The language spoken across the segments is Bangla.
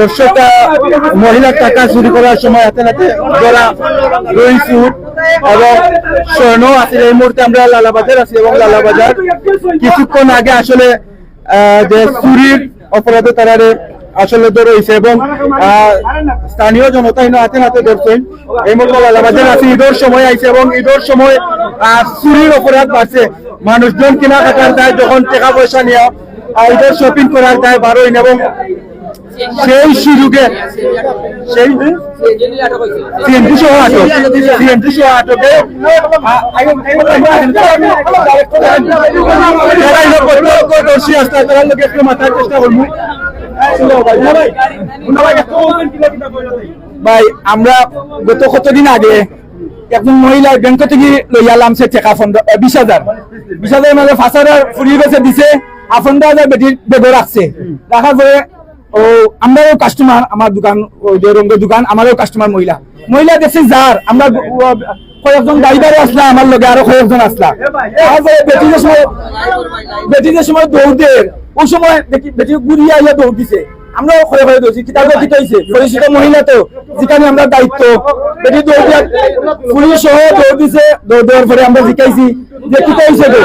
দর্শক মহিলার টাকা চুরি করার সময় হাতে হাতে এবং স্বর্ণ আছে। এই মুহূর্তে আমরা লালাবাজার আছি এবং লালাবাজার কিছুক্ষণ আগে আসলে যে চুরির অপরাধে তারা আসলে ধরেছে এবং স্থানীয় জনতা ইনো হাতে হাতে ধরছেন। এই মুহূর্তে লালাবাজার আছে। ঈদের সময় আইছে এবং ঈদের সময় চুরির অপরাধ বাড়ছে। মানুষজন কেনাকাটার দায় যখন টাকা পয়সা নিয়ে ঈদের শপিং করার দায় বারোইন এবং সেই সুযোগে সেই সিএনজি সহ আটক। সিএনজি সহ আটকে। ভাই, আমরা গত কতদিন আগে একজন মহিলা ব্যাংক থেকে লইয়া লামছে ফন্ড বিশ হাজার। বিশ হাজার মানে হাজার ফুরিয়ে গেছে দিছে। আফন্ড হাজার বেটির রাখছে। রাখার পরে ও আমরাও কাস্টমার আমার দোকান দোকান আমারও কাস্টমার মহিলা। মহিলা দেখছি যার আমরা কয়েকজন ড্রাইভারও আসলা আমার লগে আরও কয়েকজন আসলা তারপরে সময় সময় দৌড় ওই সময় দেখি বেটি ঘুরিয়ে আইয়া দৌড় দিছে আমরাও খয়ে দৌড়ছি কিতাব হয়েছে পরিচিত মহিলা তো যেখানে আমরা দায়িত্ব। বেটি দৌড় পুলিশ সহ দৌড় দিছে দৌড় দেওয়ার পরে আমরা শিখাইছি যে কি হয়েছে গো?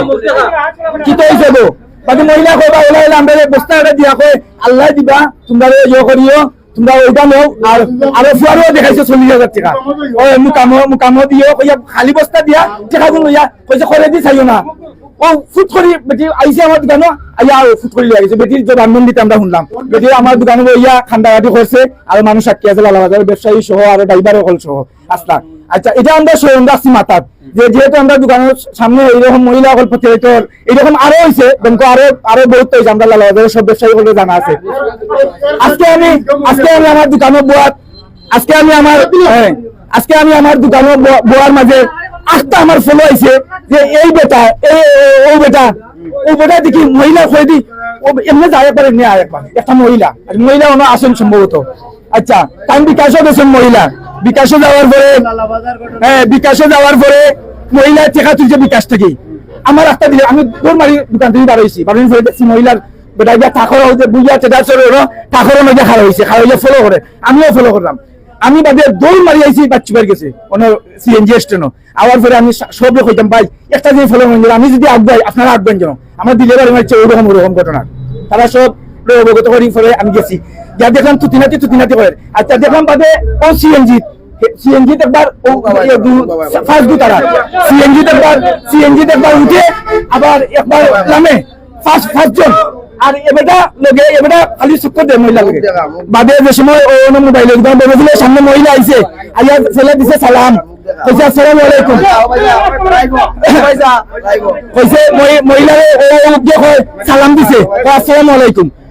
কি হয়েছে গো? বাকি মহিলা কইবা ওলা ওলা বস্তা এটা দিয়া কয়, আল্লাহ দিবা, তোমরা ইয়ে করিও, তোমরা ওইটা নাও আর আরও ফুয়ারও দেখাইছে চল্লিশ হাজার টাকা। ও মুকামো মুকামো দিও কইয়া খালি বস্তা দিয়া, টাকা গুলো লইয়া কইছে করে দি চাইও না। ও ফুট করি বেটি আইসে আমার দোকানো? আইয়া ফুট করি লাগিছে বেটির যে বান্ধবীতে আমরা শুনলাম। বেটি আমার দোকানে ইয়া খান্দাগাটি করছে আর মানুষ সাক্ষী আছে লালাবাজার ব্যবসায়ী সহ আর ড্রাইভার সকল সহ আসলা আচ্ছা এটা আমরা স্বয়ং রাখছি মাথার যে যেহেতু আমরা দোকানের সামনে এইরকম মহিলা সকল প্রতিনিধিত্ব এরকম আরও হয়েছে ব্যাংক আরও আরও বহুত হয়েছে আমরা লালাবাজারের সব ব্যবসায়ী সকলে জানা আছে। আজকে আমি আজকে আমি আমার দোকানে বোয়ার আজকে আমি আমার হ্যাঁ, আজকে আমি আমার দোকানে বোয়ার মাঝে আজটা আমার ফলো হয়েছে যে এই বেটা এই এই- ও বেটা ও বেটা দেখি মহিলা হয়ে দি এমনি যায় পারে নিয়ে আয় একবার একটা মহিলা মহিলা ওনা আসেন সম্ভবত আচ্ছা টাইম বিকাশও গেছেন মহিলা। বিকাশে যাওয়ার পরে হ্যাঁ বিকাশে যাওয়ার পরে মহিলা টেকা তুলছে বিকাশ থেকে আমার রাস্তা দিলে আমি দৌড় মারি দোকান থেকে বার হয়েছি। বারো ফেলে দেখছি মহিলার বেটা গিয়া ঠাকুর হইতে বুঝিয়া চেটা চলে হলো হয়েছে হইলে ফলো করে। আমিও ফলো করলাম। আমি বাদে দৌড় মারি আইছি বাচ্চু বের গেছে কোনো সিএনজি স্টেশনও আওয়ার পরে আমি সব লোক হইতাম ভাই একটা জিনিস ফলো করেন আমি যদি আগুয়াই আপনারা আগুবেন যেন আমার দিলে বাড়ি মারছে ওরকম ওরকম ঘটনা। তারা সব অবগত করি ফলে আমি গেছি যা দেখলাম তুতিনাতি তুতিনাতি করে আচ্ছা দেখলাম বাদে ও সিএনজি সিএনজি একবার ফার্স্ট দু তারা সিএনজি একবার সিএনজি একবার উঠে আবার একবার নামে ফার্স্ট ফার্স্ট জন আর এবারটা লগে এবারটা খালি চক্কর দেয় মহিলা লগে বাদে যে সময় ও মোবাইলে একদম বলেছিল সামনে মহিলা আইছে আইয়া ছেলে দিছে সালাম কইছে আসসালামু আলাইকুম কইছে মই- মহিলারে ও ও গিয়ে সালাম দিছে আসসালামু আলাইকুম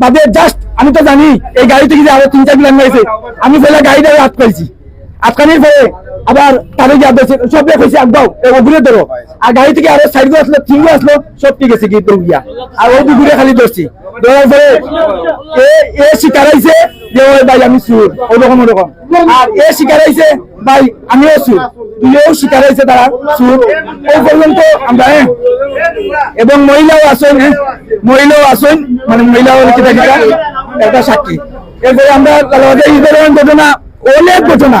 বাদে জাস্ট আমি তো জানি, এই গাড়িতে থেকে যে আরও তিন চার বিলান আমি ফেলে গাড়িটা আটকাইছি। আটকানির পরে আবার তারে গিয়ে আদেশ সব কইছে আগবাও ঘুরে ধরো। আর গাড়ি থেকে আরও সাইড আসলো তিনগো আসলো সব ঠিক আছে গিয়ে। দৌড়িয়া আর ওই ঘুরে খালি ধরছি। যে হ্যাঁ, এবং মহিলাও আসেন হ্যাঁ, মহিলাও আসেন মানে মহিলাও একটা সাক্ষী। এরপরে আমরা ঘটনা অনেক ঘটনা।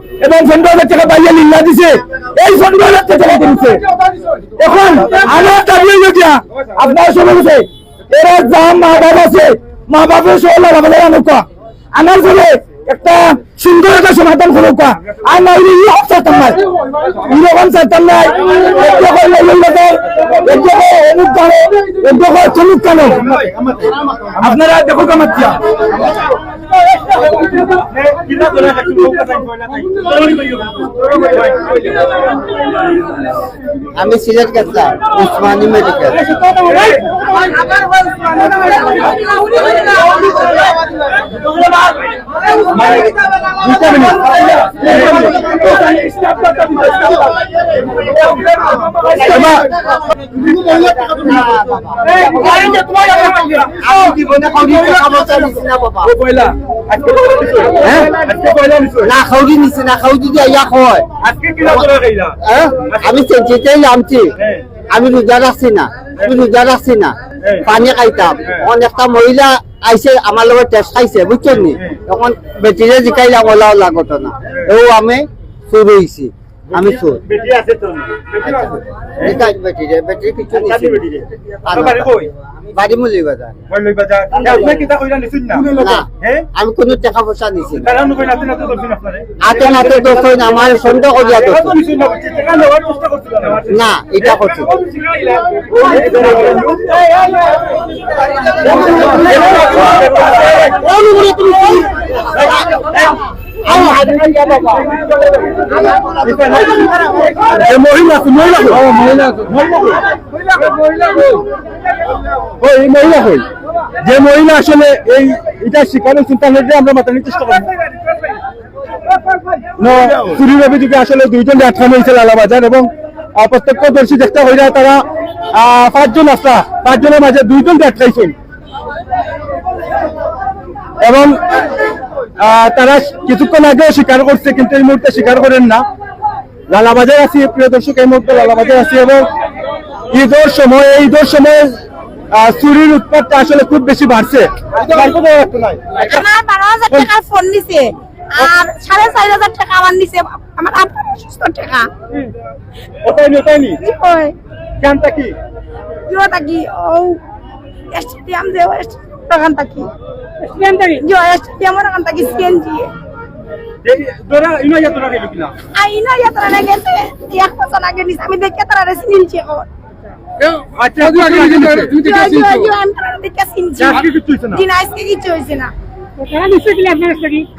এবং ফোন বাজার থেকে বাইরে লিল্লা দিছে। এই বাজার থেকে টাকা দিছে। এখন আমার দাবি গিয়া আপনার শুনে গেছে এরা যা মা বাপ আছে মা বাপের সহ লাগাবে নৌকা। আমার ফলে একটা সুন্দর একটা সমাধান করো কা আর না ইনি ইয়ে চাইতাম নাই ইরকম চাইতাম নাই আপনারা দেখো কামাচ্ছিয়া। আমি সিলেট গেছিলাম উসমানী মেডিকেল না কয়। হ্যাঁ? আমি চেঞ্চিতেই নামছি আমি রোজা রাখছি না। আমি রোজা রাখছি না। পানি খাইতাম। এখন একটা মহিলা আইসে আমার লগত টেস্ট খাইছে বুঝছেন নি এখন বেটিরে জিকাইলাম ওলা ওলা ঘটনা ও আমি চুর হইছি আমি চুর জিকাই বেটিরে বেটির কিছু নিছি বাড়ি মুলি বাজার না? আমি কোনো টাকা পয়সা নিছি না হাতে নাতে দোষ হয় না আমার সন্দেহ করিয়া দোষ না এটা করছি মহিলা আছে মহিলা মহিলা এই মহিলা হই যে মহিলা আসলে এই এটা শিকারের চিন্তা হলে আমরা মাতানোর চেষ্টা করি। চুরির অভিযোগে আসলে দুইজন আটকানো হয়েছে লালাবাজার এবং প্রত্যক্ষদর্শী দেখতে হইরা তারা পাঁচজন আসা, পাঁচজনের মাঝে দুইজন আটকাইছেন এবং তারা কিছুক্ষণ আগেও স্বীকার করছে, কিন্তু এই মুহূর্তে স্বীকার করেন না। লালাবাজার আছি, প্রিয় দর্শক, এই মুহূর্তে লালাবাজার আছি এবং ঈদের সময় এই ঈদের সময় চুরির উৎপাদটা আসলে খুব বেশি বাড়ছে। বারো হাজার টাকার ফোন নিছে আর সাড়ে চার হাজার টাকা আমার নিছে আমার আপনার অসুস্থ টাকা। ওটাই নি ওটাই নি? কেনটা কি? কিয় থাকি ও স্টেডিয়াম যে স্টেডিয়ামের সিএনজি আমি দেখে তারা এখন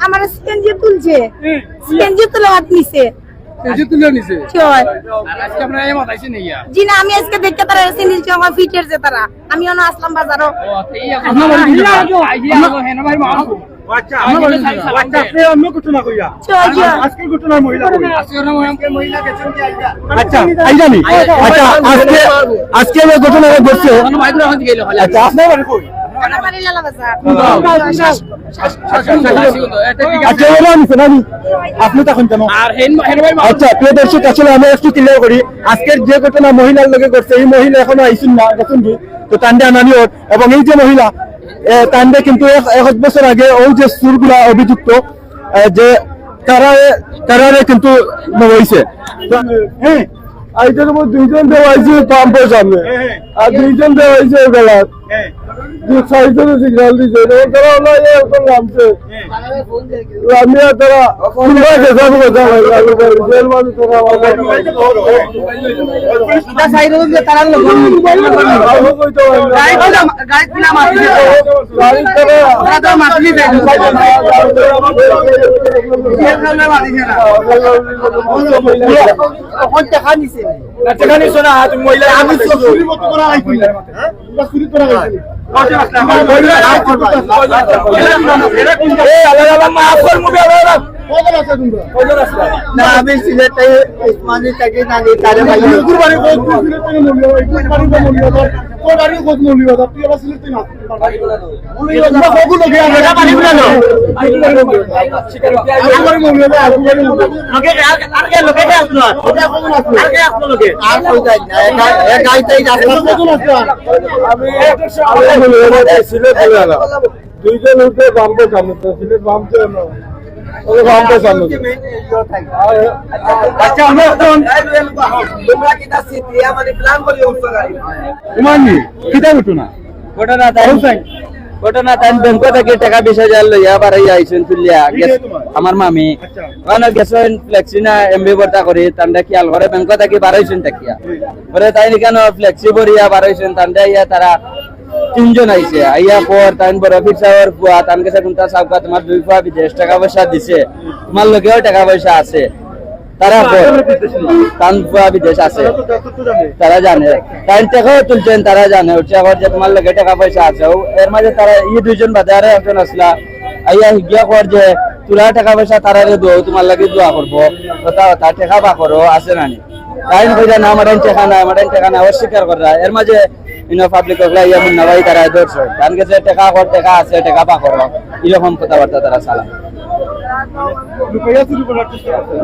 আমার সিএনজি তুলছে সিএনজি তুলে হাত নিছে। হয় আমি আজকে দেখতে তারা ফিটের যে তারা। আমি আসলাম বাজারও। আচ্ছা আচ্ছা আপনি অন্য কইয়া মহিলা আচ্ছা আইজানি আচ্ছা আজকে আজকে ঘটনা ঘটছে আচ্ছা আপনার বাড়ি কই? আচ্ছা আপনি তখন কেন আচ্ছা প্রিয় দর্শক আসলে আমি একটু ক্লিয়ার করি। আজকের যে ঘটনা মহিলার লগে ঘটছে এই মহিলা এখনও আইসুন না গেছেন কি তো তান্ডে আনানি এবং এই যে মহিলা এ, তান্ডে কিন্তু এক এক বছর আগে ওই যে সুরগুলা অভিযুক্ত যে তারা তারারে কিন্তু হয়েছে হ্যাঁ আইটার মধ্যে দুইজন দেওয়া হয়েছে পাম্পের সামনে আর দুইজন দেওয়া হয়েছে বেলার যে ছয়জনে সিগন্যাল দিছে এবং তারা হলো এরকম নামছে আমি আর তারা সুন্দর গেছে আমি কথা বললাম জেল মানে তারা আমি না আমি সিলেটে উসমানী থেকে নানি তারে ভাই আর কই যাই না একা- একাইতেই রাস্তা দুইজন উঠে বামকে সামনে তো সিলেট বামকে আচ্ছা ঘটনা? তাই ব্যাংক থেকে টাকা বিশ হাজার লইয়া বাড়াই আইসেন তুলিয়া আমার মামি। ওখানে গেছেন ফ্লেক্সি না এমবি বর্তা করি তান্ডা খেয়াল করে ব্যাংক থেকে বাড়াইছেন পরে তাই কেন ফ্লেক্সি ভরিয়া বাড়াইছেন তান্ডা ইয়া তারা তিনজন আইছে। আইয়া পর তাইন বড় অফিস সাহের ফুয়া তান কাছে কোনটা সাবকা তোমার দুই ফুয়া বিদেশ টাকা পয়সা দিছে। তোমার লোকেও টাকা পয়সা আছে। তারা পর তান ফুয়া বিদেশ আছে। তারা জানে? টাইম টাকাও তুলছেন তারা জানে। হচ্ছে আবার যে তোমার লগে টাকা পয়সা আছে। এর মাঝে তারা ই দুইজন বাদে আরও একজন আসলা। আইয়া হিগিয়া কর যে তোলা টাকা পয়সা তারা দো তোমার লাগে দোয়া করব। কথা কথা টাকা বা করো আছে নানি টাইম কইরা না আমার টাকা না আমার টাকা না অস্বীকার করা এর মাঝে ইনো পাবলিক হকলা ইয়া মুন্না ভাই তারা ধরছে। কারণ গেছে টাকা কর টাকা আছে টাকা বা করো এরকম কথাবার্তা তারা চালা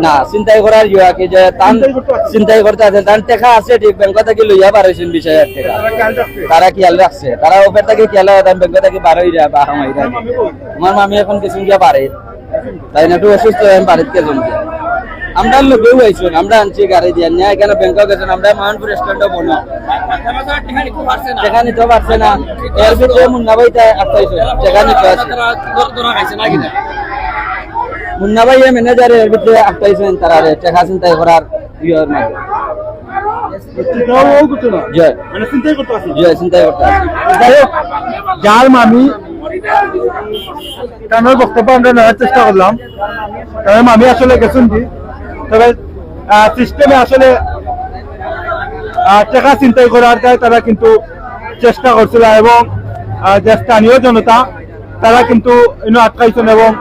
না চিন্তাই করার ইয়া কি যে তান চিন্তাই করতে আছে। তান টাকা আছে ঠিক ব্যাংক থেকে লইয়া পারছেন বিশ হাজার টাকা। তারা খেয়াল রাখছে। তারা ওপর থেকে খেয়াল রাখে ব্যাংক থেকে বারোই যা বা হামাই আমার মামি এখন কিছু গিয়া পারে তাই না একটু অসুস্থ হয়ে পারে কেজন গিয়া। আমরা লোকেও আইসুন আমরা আনছি গাড়ি দিয়ে। নিয়ে এখানে ব্যাংকক গেছেন আমরা যেখানে তো পারছে না এর ভিতরে মুন্না ভাইটা আটকাইছে যেখানে তো আছে। মুন্না ভাই ম্যানেজার আটকাইছেন তারা চিন্তাই করার ইয়ের মাঝে বক্তব্য আমরা নেওয়ার চেষ্টা করলাম। কারণ মামি আসলে গেছেন তবে সিস্টেমে আসলে টাকা চিন্তাই করার তারা কিন্তু চেষ্টা করছিল এবং যে স্থানীয় জনতা, তারা কিন্তু আটকাইছেন এবং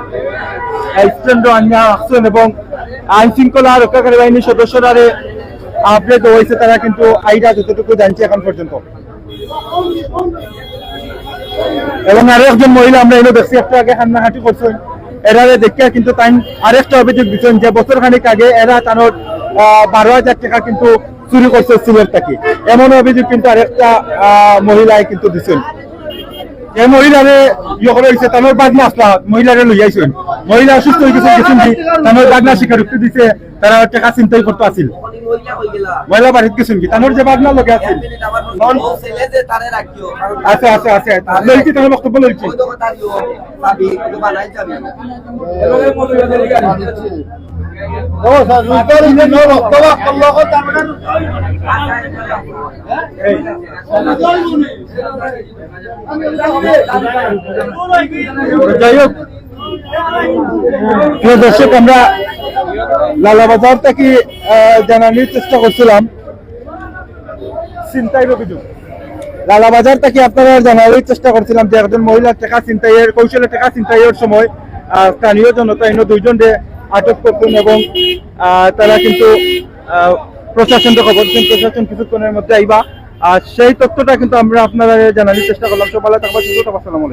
আনিয়া আসছেন এবং আইন শৃঙ্খলা রক্ষাকারী বাহিনীর সদস্যরা আপডেট হয়েছে, তারা কিন্তু আইডা যতটুকু জানছি এখন পর্যন্ত। এবং আরও একজন মহিলা, আমরা এনে দেখছি, একটু আগে হান্নাহাটি করছেন। এরারে দেখিয়া কিন্তু তাই আরেকটা অভিযোগ দিচ্ছেন যে বছর খানিক আগে এরা তানোর বারো হাজার টাকা কিন্তু চুরি করছে সিলেট থেকে। এমন অভিযোগ কিন্তু আরেকটা মহিলায় কিন্তু দিচ্ছেন এই মহিলারে ইয়ে করে হয়েছে তানোর বাগনা আসলা মহিলারে লই আইছেন। মহিলা অসুস্থ হয়ে গেছে গেছেন কি তানোর বাগনা স্বীকারোক্তি দিছে তারা টাকা চিন্তাই করতে আসিল। মহিলা বাড়িত গেছেন কি? তানোর যে বাগনা লগে আছিল আছে আছে আছে। লইকি তোমার বক্তব্য লইকি দর্শক, আমরা লালাবাজার থেকে জানানোর চেষ্টা করছিলাম। চিন্তাইয়ের অভিযোগ। লালাবাজার থেকে আপনারা জানানোর চেষ্টা করছিলাম যে একজন মহিলা টাকা চিন্তাইয়ের কৌশলে টাকা চিন্তাইয়ের সময় স্থানীয় জনতা এনে দুইজনকে আটক করতেন এবং তারা কিন্তু প্রশাসনকে খবর দিন প্রশাসন কিছুক্ষণের মধ্যে আইবা। আর সেই তথ্যটা কিন্তু আমরা আপনারা জানানোর চেষ্টা করলাম। সকালে থাকবা সুস্থ থাকবা আসসালামু